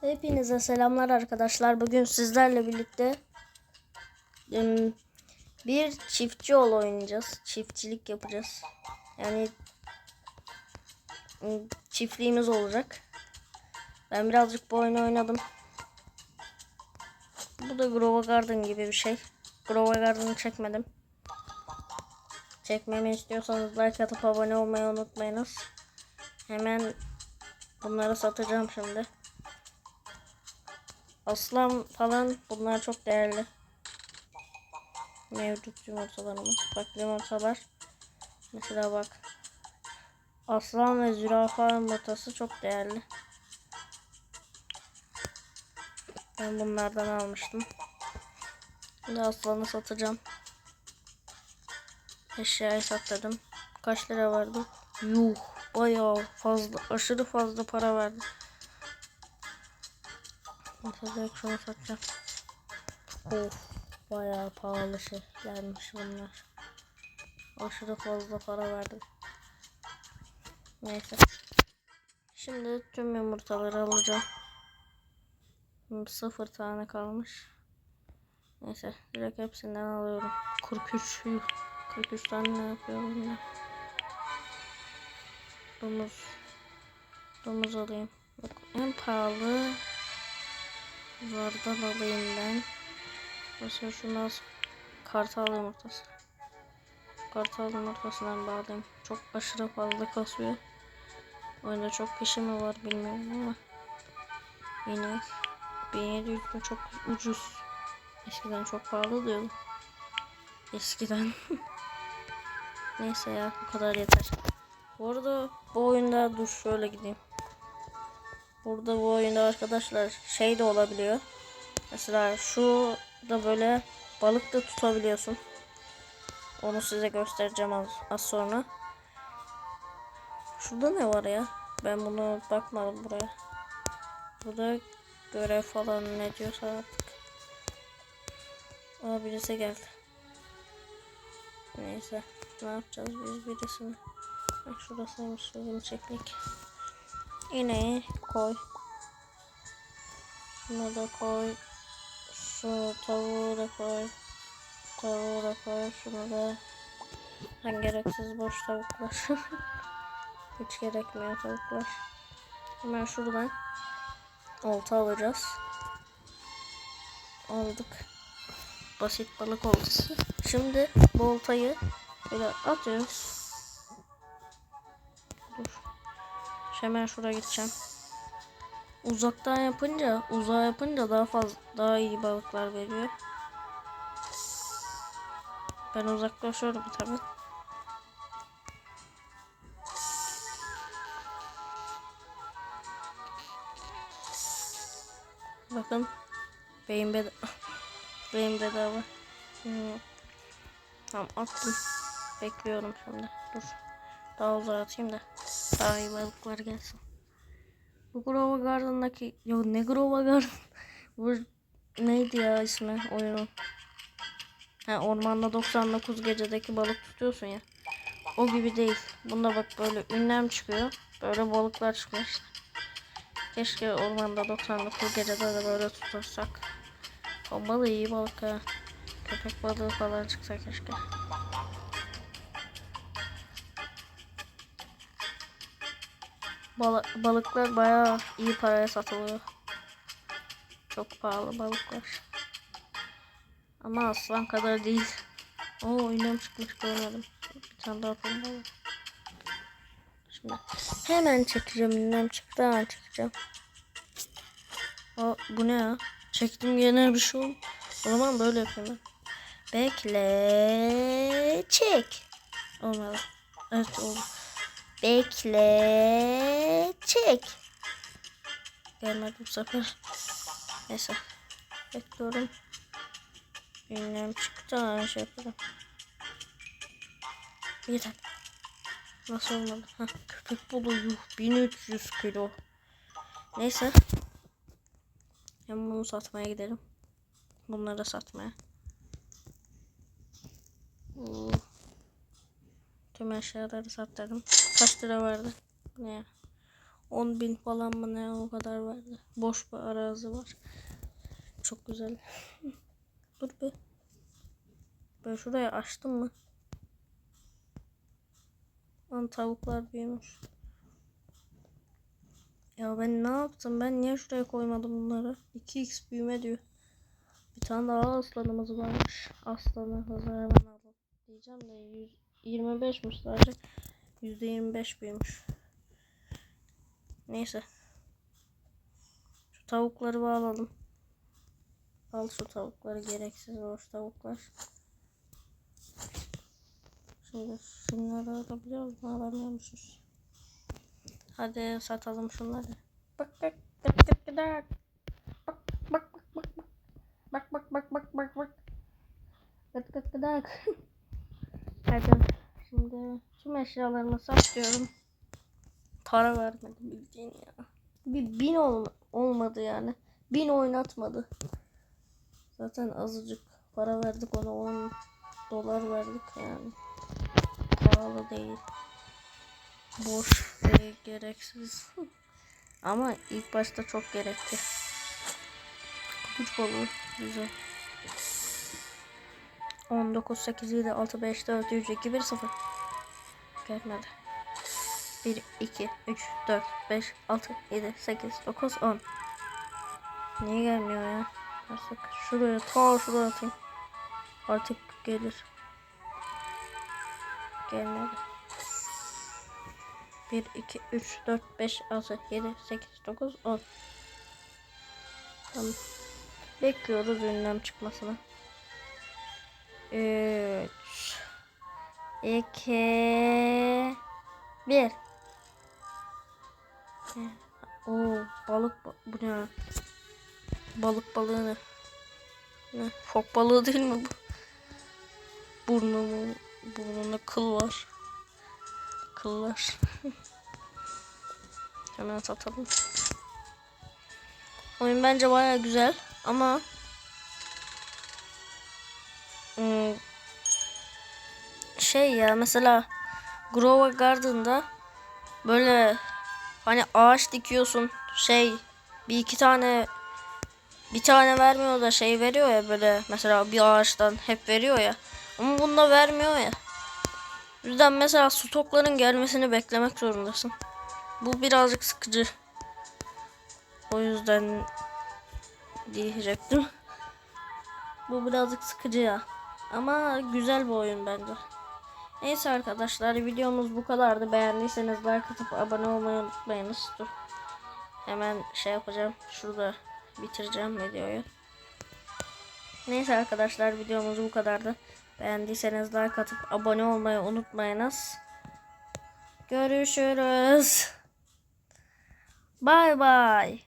Hepinize selamlar arkadaşlar. Bugün sizlerle birlikte bir çiftçi ol oynayacağız. Çiftçilik yapacağız. Yani çiftliğimiz olacak. Ben birazcık bu oyunu oynadım. Bu da Grova Garden gibi bir şey. Grova Garden'ı çekmedim. Çekmemi istiyorsanız like atıp abone olmayı unutmayınız. Hemen bunları satacağım şimdi. Aslan falan bunlar çok değerli. Mevcut yumurtalarımız. Bak yumurtalar. Mesela bak. Aslan ve zürafa yumurtası çok değerli. Ben bunlardan almıştım. Şimdi aslanı satacağım. Eşyayı sattırdım. Kaç lira vardı? Yuh bayağı fazla aşırı fazla para verdi. Mesela şunu satacağım. Of bayağı pahalı şeylermiş bunlar. Aşırı fazla para verdim. Neyse. Şimdi tüm yumurtaları alacağım. Sıfır tane kalmış. Neyse direkt hepsinden alıyorum. 43 yuh. 43 tane ne yapıyorum ya? Domuz. Domuz alayım. Bak en pahalı Zardan alayım ben. Mesela şunu az kartal yumurtası. Kartal yumurtasından bağlayayım. Çok aşırı fazla kasıyor. Oyunda çok kişi mi var bilmiyorum ama. Yine 1700 de çok ucuz. Eskiden çok pahalı diyordum. Eskiden. Neyse ya bu kadar yeter. Bu arada bu oyunda dur şöyle gideyim. Burada bu oyunda arkadaşlar şey de olabiliyor. Mesela şu da böyle balık da tutabiliyorsun. Onu size göstereceğim az, az sonra. Şurada ne var ya? Ben bunu bakmadım buraya. Burada görev falan ne diyorsa artık. Aa birisi geldi. Neyse. Ne yapacağız biz birisini? Bak şurasıymış sözüm çeklik. İneği koy. Şunu da koy. Şu tavuğu da koy. Tavuğu da koy. Şunu da. Ben gereksiz boş tavuklar. Hiç gerekmiyor tavuklar. Hemen şuradan olta alacağız. Aldık. Basit balık oltası. Şimdi bu oltayı böyle atıyoruz. Hemen şuraya gideceğim. Uzaktan yapınca, uzağa yapınca daha fazla daha iyi balıklar veriyor. Ben uzaklaşıyorum tabii. Bakın beyin beda beyin bedava. Hmm. Tamam attım. Bekliyorum şimdi. Dur. Daha uzağa atayım da daha iyi balıklar gelsin. Bu Grova Garden'daki yok ne Grova Garden? Bu neydi ya ismi oyunun? Ha, ormanda 99 gecedeki balık tutuyorsun ya. O gibi değil. Bunda bak böyle ünlem çıkıyor. Böyle balıklar çıkıyor işte. keşke ormanda 99 gecede de böyle tutursak o balığı iyi balık ha. Köpek balığı falan çıksa keşke Bal balıklar bayağı iyi paraya satılıyor. Çok pahalı balıklar. Ama aslan kadar değil. Oo iğnem çıkmış görmedim. Bir tane daha yapalım balık. Şimdi hemen çekeceğim. İğnem çıktı hemen çekeceğim. Aa, bu ne ya? Çektim yine bir şey oldu. O zaman böyle yapayım. Bekle. Çek. Olmadı. Evet oldu. Bekle. Çek. Gelmedi bu sefer. Neyse. Bekliyorum. Bilmem çıktı şey yapalım. Yeter. Nasıl olmadı? Heh, köpek balığı yuh 1300 kilo. Neyse. Hem bunu satmaya gidelim. Bunları da satmaya. Oo. Tüm eşyaları sattırdım. Kaç lira vardı? Ne ya? 10 bin falan mı ne o kadar verdi. Boş bir arazi var. Çok güzel. Dur be. Ben şurayı açtım mı? Lan tavuklar büyümüş. Ya ben ne yaptım? Ben niye şuraya koymadım bunları? 2x büyüme diyor. Bir tane daha aslanımız varmış. Aslanı hızlı hemen alalım. Diyeceğim de 25 mi sadece? %25 büyümüş. Neyse. Şu tavukları bağlalım. Al şu tavukları gereksiz boş tavuklar. Şimdi şunları alabiliyor musun? Alamıyor musunuz? Hadi satalım şunları. Bak bak bak bak bak. Bak bak bak bak bak. Bak bak bak bak bak bak. Gıt gıt gıdak. Hadi şimdi tüm eşyalarımı satıyorum. Para vermedi bildiğin ya. Bir bin ol olmadı yani. Bin oynatmadı. Zaten azıcık para verdik ona 10 dolar verdik yani. Pahalı değil. Boş ve gereksiz. Ama ilk başta çok gerekli. Kutuç balığı güzel. 19, 8, 7, 6, 5, 4, 3, 2, 1, 0. Gelmedi. 1, 2, 3, 4, 5, 6, 7, 8, 9, 10. Niye gelmiyor ya? Artık şuraya ta şuraya atayım. Artık gelir. Gelmedi. 1, 2, 3, 4, 5, 6, 7, 8, 9, 10. Tamam. Bekliyoruz ünlem çıkmasını. 3 2 1 Oo balık ba- bu ne? Balık balığı ne? Fok balığı değil mi bu? Burnu mu? Burnunda kıl var. Kıllar. Hemen satalım. Oyun bence baya güzel ama şey ya mesela Grova Garden'da böyle hani ağaç dikiyorsun şey bir iki tane bir tane vermiyor da şey veriyor ya böyle mesela bir ağaçtan hep veriyor ya ama bunda vermiyor ya. Yüzden mesela stokların gelmesini beklemek zorundasın. Bu birazcık sıkıcı. O yüzden diyecektim. Bu birazcık sıkıcı ya. Ama güzel bir oyun bence. Neyse arkadaşlar videomuz bu kadardı. Beğendiyseniz like atıp abone olmayı unutmayınız. Dur. Hemen şey yapacağım. Şurada bitireceğim videoyu. Neyse arkadaşlar videomuz bu kadardı. Beğendiyseniz like atıp abone olmayı unutmayınız. Görüşürüz. Bay bay.